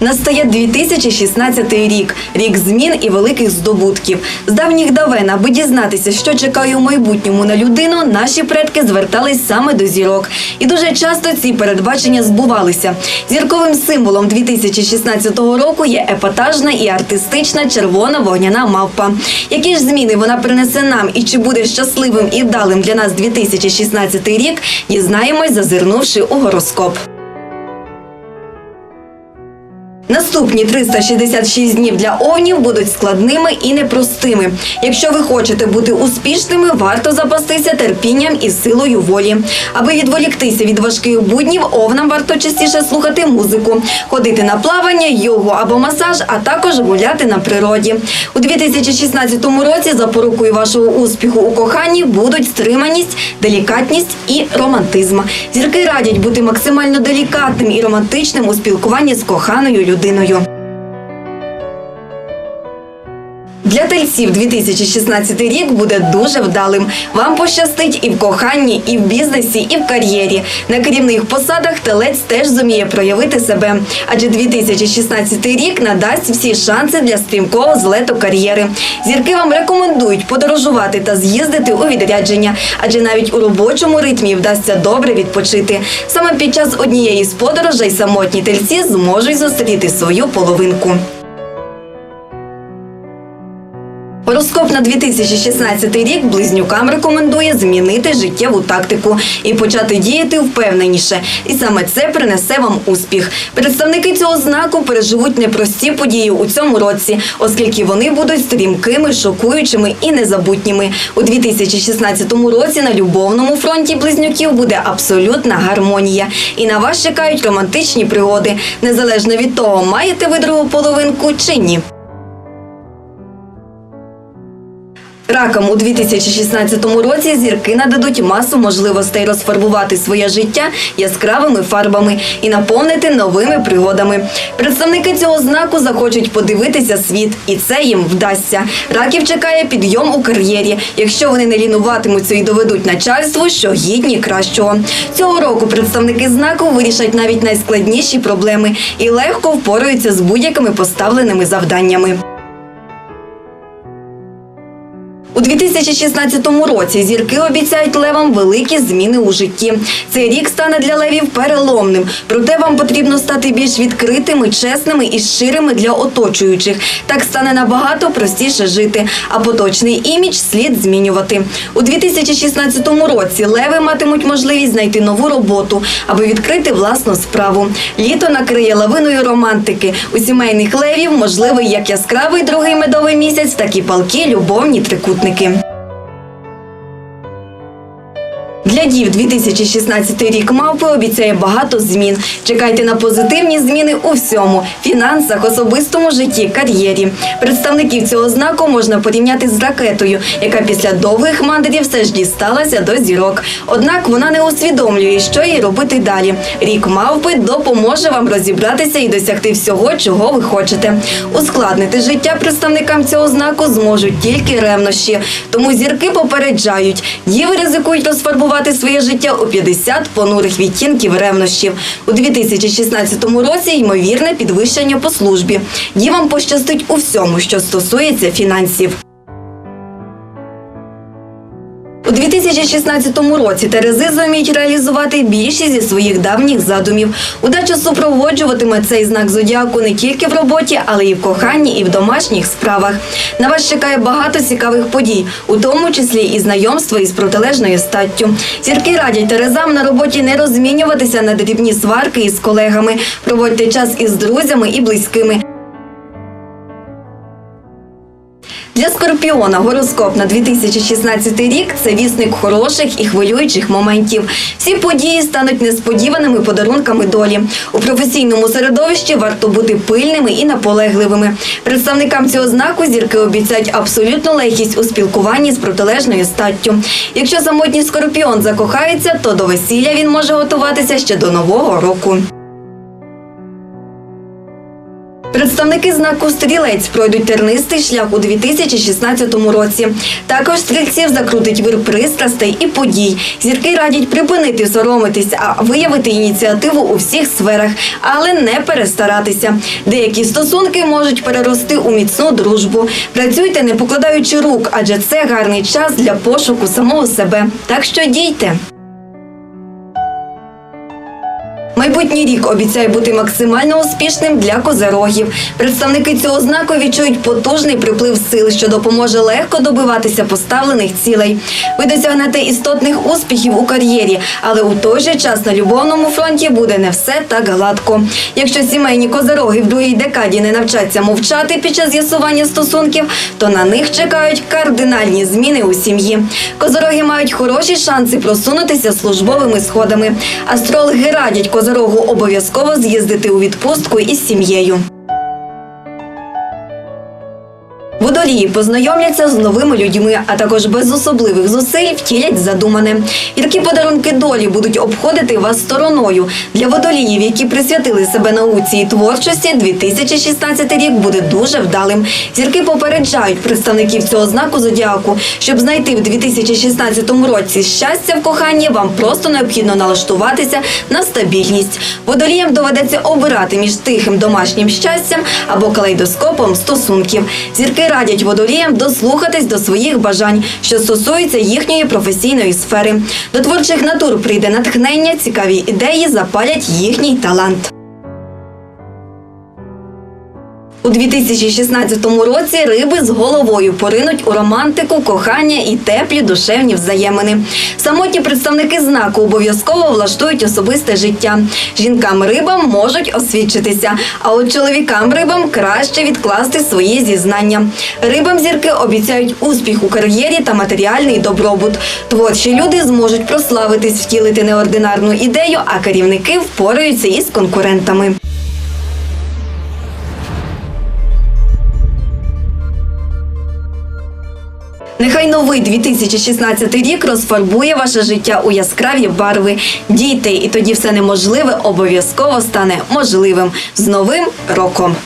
Настає 2016 рік, рік змін і великих здобутків. З давніх давен, аби дізнатися, що чекає у майбутньому на людину, наші предки звертались саме до зірок. І дуже часто ці передбачення збувалися. Зірковим символом 2016 року є епатажна і артистична червона вогняна мавпа. Які ж зміни вона принесе нам і чи буде щасливим і вдалим для нас 2016 рік, дізнаємось, зазирнувши у гороскоп. Наступні 366 днів для овнів будуть складними і непростими. Якщо ви хочете бути успішними, варто запастися терпінням і силою волі. Аби відволіктися від важких буднів, овнам варто частіше слухати музику, ходити на плавання, йогу або масаж, а також гуляти на природі. У 2016 році запорукою вашого успіху у коханні будуть стриманість, делікатність і романтизм. Зірки радять бути максимально делікатним і романтичним у спілкуванні з коханою людиною людиною. Для тельців 2016 рік буде дуже вдалим. Вам пощастить і в коханні, і в бізнесі, і в кар'єрі. На керівних посадах телець теж зуміє проявити себе. Адже 2016 рік надасть всі шанси для стрімкого злету кар'єри. Зірки вам рекомендують подорожувати та з'їздити у відрядження, адже навіть у робочому ритмі вдасться добре відпочити. Саме під час однієї з подорожей самотні тельці зможуть зустріти свою половинку. Гороскоп на 2016 рік близнюкам рекомендує змінити життєву тактику і почати діяти впевненіше. І саме це принесе вам успіх. Представники цього знаку переживуть непрості події у цьому році, оскільки вони будуть стрімкими, шокуючими і незабутніми. У 2016 році на любовному фронті близнюків буде абсолютна гармонія. І на вас чекають романтичні пригоди, незалежно від того, маєте ви другу половинку чи ні. Ракам у 2016 році зірки нададуть масу можливостей розфарбувати своє життя яскравими фарбами і наповнити новими пригодами. Представники цього знаку захочуть подивитися світ, і це їм вдасться. Раків чекає підйом у кар'єрі, якщо вони не лінуватимуться і доведуть начальству, що гідні кращого. Цього року представники знаку вирішать навіть найскладніші проблеми і легко впораються з будь-якими поставленими завданнями. У 2016 році зірки обіцяють левам великі зміни у житті. Цей рік стане для левів переломним. Проте вам потрібно стати більш відкритими, чесними і щирими для оточуючих. Так стане набагато простіше жити. А поточний імідж слід змінювати. У 2016 році леви матимуть можливість знайти нову роботу, аби відкрити власну справу. Літо накриє лавиною романтики. У сімейних левів можливий як яскравий другий медовий місяць, так і палкі любовні трикутники учасники. Для дів 2016 рік мавпи обіцяє багато змін. Чекайте на позитивні зміни у всьому фінансах, особистому житті, кар'єрі. Представників цього знаку можна порівняти з ракетою, яка після довгих мандрів все ж дісталася до зірок. Однак вона не усвідомлює, що їй робити далі. Рік мавпи допоможе вам розібратися і досягти всього, чого ви хочете. Ускладнити життя представникам цього знаку зможуть тільки ревнощі. Тому зірки попереджають, діви ризикують розфарбувати своє життя у 50 понурих відтінків ревнощів. У 2016 році ймовірне підвищення по службі. Дівам пощастить у всьому, що стосується фінансів. 2016 році Терези зуміють реалізувати більшість зі своїх давніх задумів. Удача супроводжуватиме цей знак зодіаку не тільки в роботі, але й в коханні, і в домашніх справах. На вас чекає багато цікавих подій, у тому числі і знайомства із протилежною статтю. Зірки радять Терезам на роботі не розмінюватися на дрібні сварки із колегами. Проводьте час із друзями і близькими. Для скорпіона гороскоп на 2016 рік це вісник хороших і хвилюючих моментів. Всі події стануть несподіваними подарунками долі. У професійному середовищі варто бути пильними і наполегливими. Представникам цього знаку зірки обіцяють абсолютну легкість у спілкуванні з протилежною статтю. Якщо самотній скорпіон закохається, то до весілля він може готуватися ще до нового року. Представники знаку стрілець пройдуть тернистий шлях у 2016 році. Також стрільців закрутить вир пристрастей і подій. Зірки радять припинити соромитись, а виявити ініціативу у всіх сферах, але не перестаратися. Деякі стосунки можуть перерости у міцну дружбу. Працюйте, не покладаючи рук, адже це гарний час для пошуку самого себе. Так що дійте. Майбутній рік обіцяє бути максимально успішним для козерогів. Представники цього знаку відчують потужний приплив сил, що допоможе легко добиватися поставлених цілей. Ви досягнете істотних успіхів у кар'єрі, але у той же час на любовному фронті буде не все так гладко. Якщо сімейні козероги в другій декаді не навчаться мовчати під час з'ясування стосунків, то на них чекають кардинальні зміни у сім'ї. Козероги мають хороші шанси просунутися службовими сходами. Астрологи радять козерогу обов'язково з'їздити у відпустку із сім'єю. Водолії познайомляться з новими людьми, а також без особливих зусиль втілять задумане. І такі подарунки долі будуть обходити вас стороною. Для водоліїв, які присвятили себе науці і творчості, 2016 рік буде дуже вдалим. Зірки попереджають представників цього знаку зодіаку, щоб знайти в 2016 році щастя в коханні, вам просто необхідно налаштуватися на стабільність. Водоліям доведеться обирати між тихим домашнім щастям або калейдоскопом стосунків. Зірки радять водоліям дослухатись до своїх бажань, що стосуються їхньої професійної сфери. До творчих натур прийде натхнення, цікаві ідеї запалять їхній талант. У 2016 році риби з головою поринуть у романтику, кохання і теплі душевні взаємини. Самотні представники знаку обов'язково влаштують особисте життя. Жінкам рибам можуть освідчитися, а от чоловікам рибам краще відкласти свої зізнання. Рибам зірки обіцяють успіх у кар'єрі та матеріальний добробут. Творчі люди зможуть прославитись, втілити неординарну ідею, а керівники впораються із конкурентами. Нехай новий 2016 рік розфарбує ваше життя у яскраві барви. Дійте, і тоді все неможливе обов'язково стане можливим з новим роком.